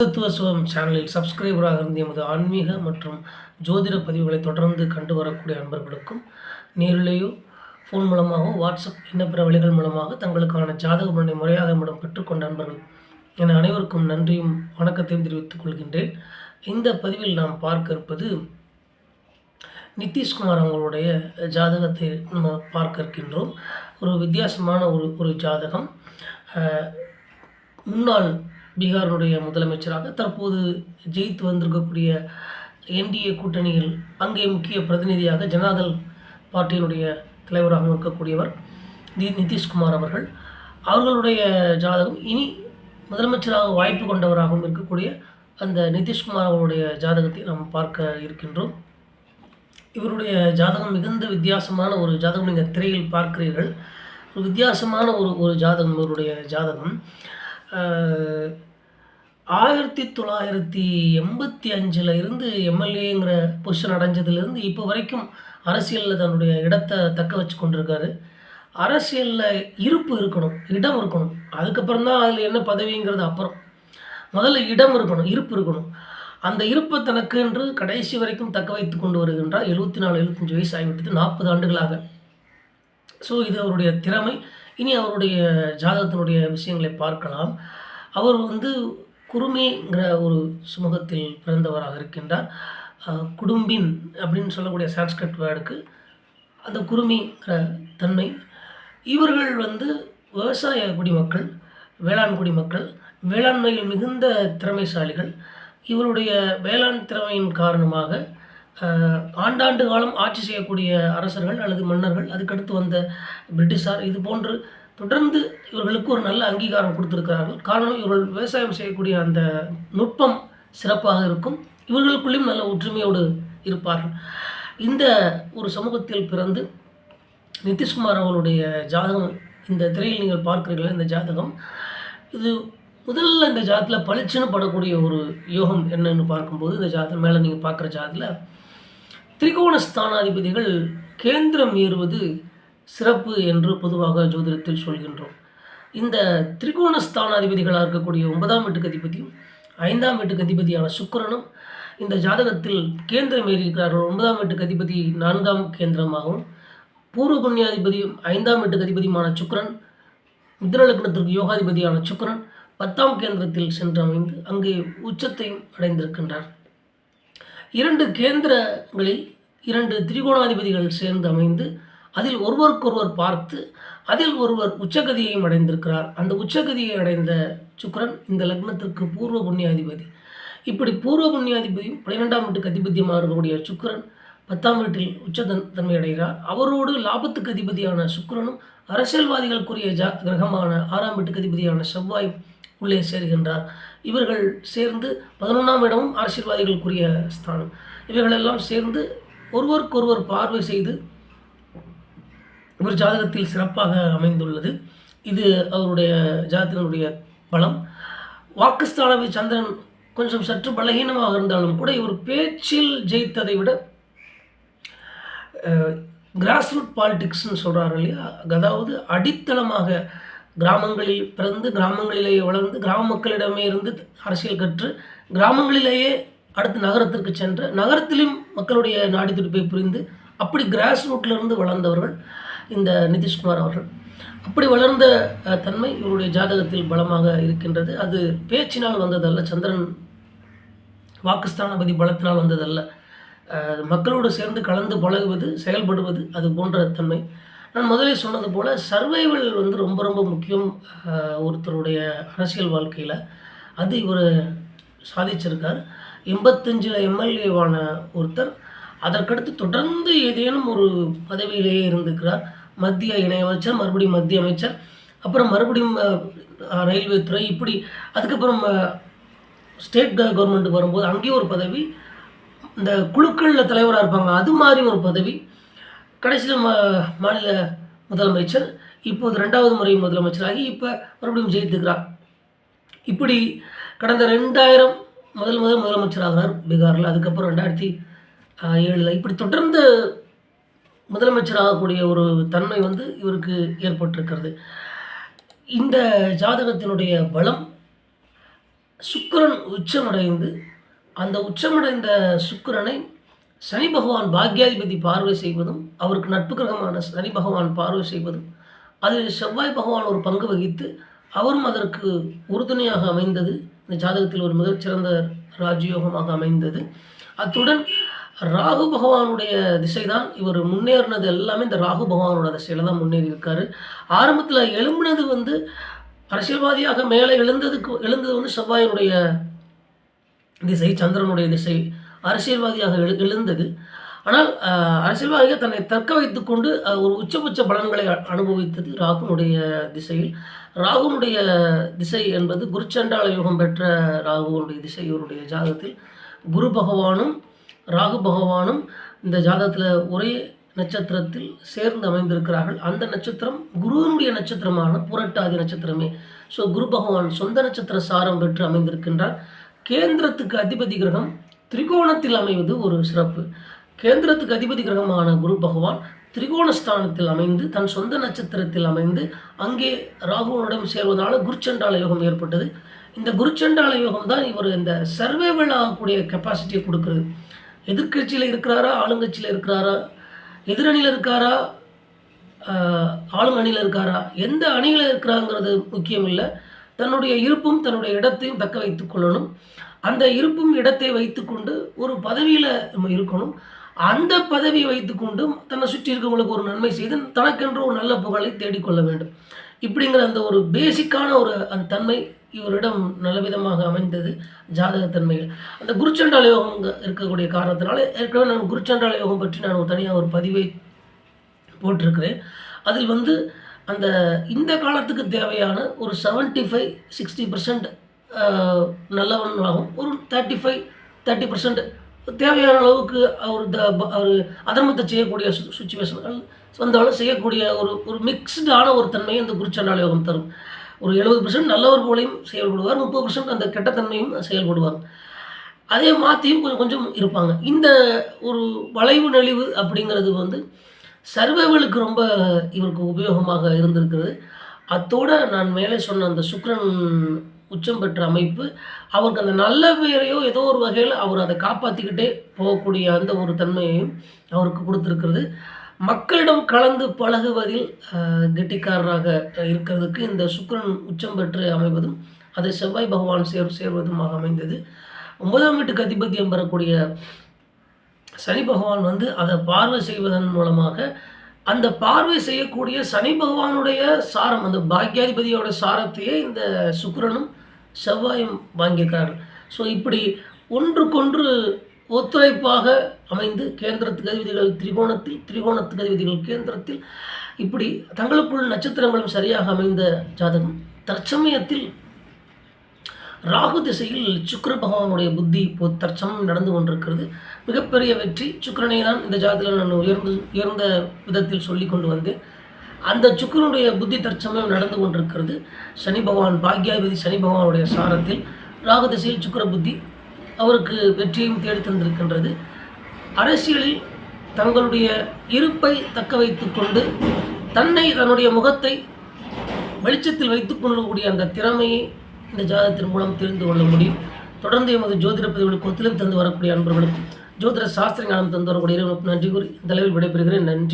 மருத்துவ சுகம் சேனலில் சப்ஸ்கிரைபராக இருந்த எமது ஆன்மீக மற்றும் ஜோதிட பதிவுகளை தொடர்ந்து கண்டு வரக்கூடிய அன்பர்களுக்கும் நேரிலேயோ ஃபோன் மூலமாகவோ வாட்ஸ்அப் இன்னப்பிற வழிகள் மூலமாக தங்களுக்கான ஜாதக பலனை முறையாக நம்மிடம் பெற்றுக்கொண்ட அன்பர்கள் என அனைவருக்கும் நன்றியும் வணக்கத்தையும் தெரிவித்துக் கொள்கின்றேன். இந்த பதிவில் நாம் பார்க்க இருப்பது நிதிஷ்குமார் அவங்களுடைய ஜாதகத்தை நம்ம பார்க்க இருக்கின்றோம். ஒரு வித்தியாசமான ஒரு ஒரு ஜாதகம். முன்னாள் பீகாரினுடைய முதலமைச்சராக தற்போது ஜெயித்து வந்திருக்கக்கூடிய என்டிஏ கூட்டணியில் அங்கே முக்கிய பிரதிநிதியாக ஜனதாதள் பார்ட்டியினுடைய தலைவராகவும் இருக்கக்கூடியவர் தி நிதிஷ்குமார் அவர்கள். அவர்களுடைய ஜாதகம் இனி முதலமைச்சராக வாய்ப்பு கொண்டவராகவும் இருக்கக்கூடிய அந்த நிதிஷ்குமார் அவருடைய ஜாதகத்தை நாம் பார்க்க இருக்கின்றோம். இவருடைய ஜாதகம் மிகுந்த வித்தியாசமான ஒரு ஜாதகம் நீங்கள் திரையில் பார்க்கிறீர்கள். ஒரு வித்தியாசமான ஒரு ஒரு ஜாதகம் இவருடைய ஜாதகம். ஆயிரத்தி தொள்ளாயிரத்தி எண்பத்தி அஞ்சில் இருந்து எம்எல்ஏங்கிற பொசிஷன் அடைஞ்சதுலேருந்து இப்போ வரைக்கும் அரசியலில் தன்னுடைய இடத்தை தக்க வச்சு கொண்டிருக்காரு. அரசியலில் இருப்பு இருக்கணும் இடம் இருக்கணும். அதுக்கப்புறம் தான் அதில் என்ன பதவிங்கிறது அப்புறம். முதல்ல இடம் இருக்கணும் இருப்பு இருக்கணும். அந்த இருப்பை தனக்கு என்று கடைசி வரைக்கும் தக்க வைத்து கொண்டு வருகின்றார். எழுபத்தி நாலு எழுபத்தஞ்சு வயசு ஆகிவிட்டது நாற்பது ஆண்டுகளாக. ஸோ இது அவருடைய திறமை. இனி அவருடைய ஜாதகத்தினுடைய விஷயங்களை பார்க்கலாம். அவர் வந்து குருமிங்கிற ஒரு சுமூகத்தில் பிறந்தவராக இருக்கின்றார். குடும்பின் அப்படின்னு சொல்லக்கூடிய சான்ஸ்கிரிட் வேர்டுக்கு அந்த குருமிங்கிற தன்மை. இவர்கள் வந்து விவசாய குடிமக்கள் வேளாண் குடிமக்கள் வேளாண்மையில் மிகுந்த திறமைசாலிகள். இவருடைய வேளாண் திறமையின் காரணமாக ஆண்டாண்டு காலம் ஆட்சி செய்யக்கூடிய அரசர்கள் அல்லது மன்னர்கள் அதுக்கடுத்து வந்த பிரிட்டிஷார் இது போன்று தொடர்ந்து இவர்களுக்கு ஒரு நல்ல அங்கீகாரம் கொடுத்துருக்கிறார்கள். காரணம் இவர்கள் விவசாயம் செய்யக்கூடிய அந்த நுட்பம் சிறப்பாக இருக்கும். இவர்களுக்குள்ளேயும் நல்ல ஒற்றுமையோடு இருப்பார்கள். இந்த ஒரு சமூகத்தில் பிறந்து நிதிஷ்குமார் அவர்களுடைய ஜாதகம் இந்த திரையில் நீங்கள் பார்க்குறீர்கள் இந்த ஜாதகம் இது முதல்ல இந்த ஜாதத்தில் பளிச்சுன்னு படக்கூடிய ஒரு யோகம் என்னன்னு பார்க்கும்போது இந்த ஜாதகம் மேலே நீங்கள் பார்க்குற ஜாதத்தில் திரிகோண ஸ்தானாதிபதிகள் கேந்திரம் ஏறுவது சிறப்பு என்று பொதுவாக ஜோதிடத்தில் சொல்கின்றோம். இந்த திரிகோண ஸ்தானாதிபதிகளாக இருக்கக்கூடிய ஒன்பதாம் வீட்டுக்கு அதிபதியும் ஐந்தாம் வீட்டுக்கு அதிபதியான சுக்கரனும் இந்த ஜாதகத்தில் கேந்திரம் ஏறியிருக்கிறார்கள். ஒன்பதாம் வீட்டுக்கு அதிபதி நான்காம் கேந்திரமாகவும் பூர்வ புண்ணியாதிபதியும் ஐந்தாம் வீட்டுக்கு அதிபதியுமான சுக்கரன் மிதுன யோகாதிபதியான சுக்கரன் பத்தாம் கேந்திரத்தில் சென்று அமைந்து அங்கே உச்சத்தையும் அடைந்திருக்கின்றார். இரண்டு கேந்திரங்களில் இரண்டு திரிகோணாதிபதிகள் சேர்ந்து அமைந்து அதில் ஒருவருக்கொருவர் பார்த்து அதில் ஒருவர் உச்சகதியையும் அடைந்திருக்கிறார். அந்த உச்சகதியை அடைந்த சுக்கரன் இந்த லக்னத்திற்கு பூர்வ புண்ணியாதிபதி. இப்படி பூர்வ புண்ணியாதிபதியும் பன்னிரெண்டாம் வீட்டுக்கு அதிபதியமாக இருக்கக்கூடிய சுக்கிரன் பத்தாம் வீட்டில் உச்சதன் தன்மை அடைகிறார். அவரோடு லாபத்துக்கு அதிபதியான சுக்கிரனும் அரசியல்வாதிகளுக்குரிய ஜா கிரகமான ஆறாம் வீட்டுக்கு அதிபதியான செவ்வாய் உள்ளே சேர்கின்றார். இவர்கள் சேர்ந்து பதினொன்றாம் இடமும் அரசியல்வாதிகளுக்குரிய ஸ்தானம். இவைகளெல்லாம் சேர்ந்து ஒருவருக்கொருவர் பார்வை செய்து இவர் ஜாதகத்தில் சிறப்பாக அமைந்துள்ளது. இது அவருடைய ஜாதகத்தினுடைய பலம். வாக்குஸ்தானவை சந்திரன் கொஞ்சம் சற்று பலகீனமாக இருந்தாலும் கூட இவர் பேச்சில் ஜெயித்ததை விட கிராஸ்ரூட் பாலிடிக்ஸ்னு சொல்கிறாரு இல்லையா? அதாவது அடித்தளமாக கிராமங்களில் பிறந்து கிராமங்களிலேயே வளர்ந்து கிராம மக்களிடமே இருந்து அரசியல் கற்று கிராமங்களிலேயே அடுத்து நகரத்திற்கு சென்று நகரத்திலும் மக்களுடைய நாடி துடிப்பை புரிந்து அப்படி கிராஸ் ரூட்லேருந்து வளர்ந்தவர்கள் இந்த நிதிஷ்குமார் அவர்கள். அப்படி வளர்ந்த தன்மை இவருடைய ஜாதகத்தில் பலமாக இருக்கின்றது. அது பேச்சினால் வந்ததல்ல சந்திரன் வாக்குஸ்தானபதி பலத்தினால் வந்ததல்ல. மக்களோடு சேர்ந்து கலந்து பழகுவது செயல்படுவது அது போன்ற தன்மை. நான் முதலே சொன்னது போல் சர்வைவல் வந்து ரொம்ப ரொம்ப முக்கியம் ஒருத்தருடைய அரசியல் வாழ்க்கையில். அது இவர் சாதிச்சிருக்கார். எண்பத்தஞ்சில் எம்எல்ஏவான ஒருத்தர் அதற்கடுத்து தொடர்ந்து ஏதேனும் ஒரு பதவியிலேயே இருந்திருக்கிறார். மத்திய இணையமைச்சர் மறுபடியும் மத்திய அமைச்சர் அப்புறம் மறுபடியும் ரயில்வே துறை இப்படி அதுக்கப்புறம் ஸ்டேட் கவர்மெண்ட்டுக்கு வரும்போது அங்கேயும் ஒரு பதவி இந்த குழுக்களில் தலைவராக இருப்பாங்க அது மாதிரி ஒரு பதவி. கடைசியில் மா மாநில முதலமைச்சர் இப்போது ரெண்டாவது முறை முதலமைச்சராகி இப்போ மறுபடியும் ஜெயித்துக்கிறார் இப்படி கடந்த ரெண்டாயிரம் முதல் முதல் முதலமைச்சராகிறார் பீகாரில். அதுக்கப்புறம் ரெண்டாயிரத்தி ஏழில். இப்படி தொடர்ந்து முதலமைச்சராகக்கூடிய ஒரு தன்மை வந்து இவருக்கு ஏற்பட்டிருக்கிறது. இந்த ஜாதகத்தினுடைய பலம் சுக்கிரன் உச்சமடைந்து அந்த உச்சமடைந்த சுக்கிரனை சனி பகவான் பாக்யாதிபதி பார்வை செய்வதும் அவருக்கு நட்பு கிரகமான சனி பகவான் பார்வை செய்வதும் அதில் செவ்வாய் பகவான் ஒரு பங்கு வகித்து அவரும் அதற்கு உறுதுணையாக அமைந்தது. இந்த ஜாதகத்தில் ஒரு மிகச்சிறந்த ராஜயோகமாக அமைந்தது. அத்துடன் ராகு பகவானுடைய திசை தான் இவர் முன்னேறினது எல்லாமே இந்த ராகு பகவானோட திசையில் தான் முன்னேறி இருக்காரு ஆரம்பத்தில் எழும்பினது வந்து அரசியல்வாதியாக மேலே எழுந்ததுக்கு எழுந்தது வந்து செவ்வாயினுடைய திசை சந்திரனுடைய திசை. அரசியல்வாதியாக எழு எழுந்தது. ஆனால் அஹ், அரசியல்வாதியாக தன்னை தக்க வைத்துக்கொண்டு கொண்டு ஒரு உச்சபட்ச பலன்களை அனுபவித்தது ராகுனுடைய திசையில். ராகுனுடைய திசை என்பது குருச்சண்டால யோகம் பெற்ற ராகுனுடைய திசை இவருடைய ஜாதகத்தில். குரு பகவானும் ராகு பகவானும் இந்த ஜாதகத்தில் ஒரே நட்சத்திரத்தில் சேர்ந்து அமைந்திருக்கிறார்கள். அந்த நட்சத்திரம் குருவினுடைய நட்சத்திரமான புரட்டாதி நட்சத்திரமே. ஸோ குரு பகவான் சொந்த நட்சத்திர சாரம் பெற்று அமைந்திருக்கின்றார். கேந்திரத்துக்கு அதிபதி கிரகம் திரிகோணத்தில் அமைவது ஒரு சிறப்பு. கேந்திரத்துக்கு அதிபதி கிரகமான குரு பகவான் திரிகோணஸ்தானத்தில் அமைந்து தன் சொந்த நட்சத்திரத்தில் அமைந்து அங்கே ராகுவனுடன் சேர்வதனால குருச்சண்டால யோகம் ஏற்பட்டது. இந்த குருச்சண்டால யோகம் தான் இவர் இந்த சர்வேவல் ஆகக்கூடிய கெப்பாசிட்டியை கொடுக்குறது. எதிர்க்கட்சியில் இருக்கிறாரா ஆளுங்கட்சியில் இருக்கிறாரா எதிரணியில் இருக்காரா ஆளும் ஆளுங்கணியில் இருக்காரா எந்த அணியில் இருக்கிறாங்கிறது முக்கியம் இல்லை. தன்னுடைய இருப்பும் தன்னுடைய இடத்தையும் தக்க வைத்துக் கொள்ளணும். அந்த இருப்பும் இடத்தை வைத்துக்கொண்டு ஒரு பதவியில் நம்ம இருக்கணும். அந்த பதவியை வைத்துக்கொண்டு தன்னை சுற்றி இருக்கவங்களுக்கு ஒரு நன்மை செய்து தனக்கென்று ஒரு நல்ல புகழை தேடிக்கொள்ள வேண்டும். இப்படிங்கிற அந்த ஒரு பேசிக்கான ஒரு அந்த தன்மை இவரிடம் நல்ல விதமாக அமைந்தது ஜாதகத்தன்மையில் அந்த குருச்சண்டால யோகம் இருக்கக்கூடிய காரணத்தினால ஏற்கனவே நான் குருச்சண்டால யோகம் பற்றி நான் ஒரு தனியாக ஒரு பதிவை போட்டிருக்கிறேன். அதில் வந்து அந்த இந்த காலத்துக்கு தேவையான ஒரு 75 ஃபைவ் சிக்ஸ்டி பர்சன்ட் நல்லவனாகவும் ஒரு தேர்ட்டி ஃபைவ் தேர்ட்டி பர்சன்ட் தேவையான அளவுக்கு அவர் த அவர் அதர்மத்தை செய்யக்கூடிய சுச்சுவேஷன்கள் வந்தாலும் செய்யக்கூடிய ஒரு ஒரு மிக்ஸ்டான ஒரு தன்மையை இந்த குருச்சண்டாள யோகம் தரும். ஒரு எழுபது பர்சன்ட் நல்லவர் போலையும் செயல்படுவார் முப்பது பர்சன்ட் அந்த கெட்டத்தன்மையும் செயல்படுவார். அதே மாற்றியும் கொஞ்சம் கொஞ்சம் இருப்பாங்க. இந்த ஒரு வளைவு நெளிவு அப்படிங்கிறது வந்து சர்வைவலுக்கு ரொம்ப இவருக்கு உபயோகமாக இருந்திருக்கிறது. அத்தோடு நான் மேலே சொன்ன அந்த சுக்ரன் உச்சம் பெற்ற அமைப்பு. அவருக்கு அந்த நல்ல பேரையோ ஏதோ ஒரு வகையில் அவர் அதை காப்பாற்றிக்கிட்டே போகக்கூடிய அந்த ஒரு தன்மையையும் அவருக்கு கொடுத்துருக்கிறது. மக்களிடம் கலந்து பழகுவதில் கெட்டிக்காரராக இருக்கிறதுக்கு இந்த சுக்கரன் உச்சம் பெற்று அமைவதும் அதை செவ்வாய் பகவான் சேர் சேர்வதுமாக அமைந்தது. ஒன்பதாம் வீட்டுக்கு அதிபத்தியம் பெறக்கூடிய சனி பகவான் வந்து அதை பார்வை செய்வதன் மூலமாக அந்த பார்வை செய்யக்கூடிய சனி பகவானுடைய சாரம் அந்த பாக்யாதிபதியோட சாரத்தையே இந்த சுக்கிரனும் செவ்வாயும் வாங்கியிருக்கார்கள் ஸோ இப்படி ஒன்றுக்கொன்று ஒத்துழைப்பாக அமைந்து கேந்திரத்துக்கு அதிபதிகள் திரிகோணத்தில் திரிகோணத்துக்கு அதிபதிகள் கேந்திரத்தில் இப்படி தங்களுக்குள் நட்சத்திரங்களும் சரியாக அமைந்த ஜாதகம். தற்சமயத்தில் ராகு திசையில் சுக்கர பகவானுடைய புத்தி இப்போ தற்சமம் நடந்து கொண்டிருக்கிறது. மிகப்பெரிய வெற்றி. சுக்கரனை தான் இந்த ஜாதத்தில் நான் உயர்ந்து உயர்ந்த விதத்தில் சொல்லி கொண்டு வந்தேன். அந்த சுக்கிரனுடைய புத்தி தற்சமயம் நடந்து கொண்டிருக்கிறது. சனி பகவான் பாக்யாதிபதி சனி பகவானுடைய சாரத்தில் ராகு திசையில் சுக்கிர புத்தி அவருக்கு வெற்றியும் தேடி தந்திருக்கின்றது. அரசியலில் தங்களுடைய இருப்பை தக்க வைத்துக்கொண்டு தன்னை தன்னுடைய முகத்தை வெளிச்சத்தில் வைத்துக் கொள்ளக்கூடிய அந்த திறமையை இந்த ஜாதகத்தின் மூலம் தெரிந்து கொள்ள முடியும். தொடர்ந்து எமது ஜோதிட பதிவுகளுக்கு ஒத்துழைப்பு தந்து வரக்கூடிய அன்பர்களுக்கும் ஜோதிட சாஸ்திர ஞானம் தந்து வரக்கூடிய நன்றி கூறி இந்த அளவில் விடைபெறுகிறேன். நன்றி.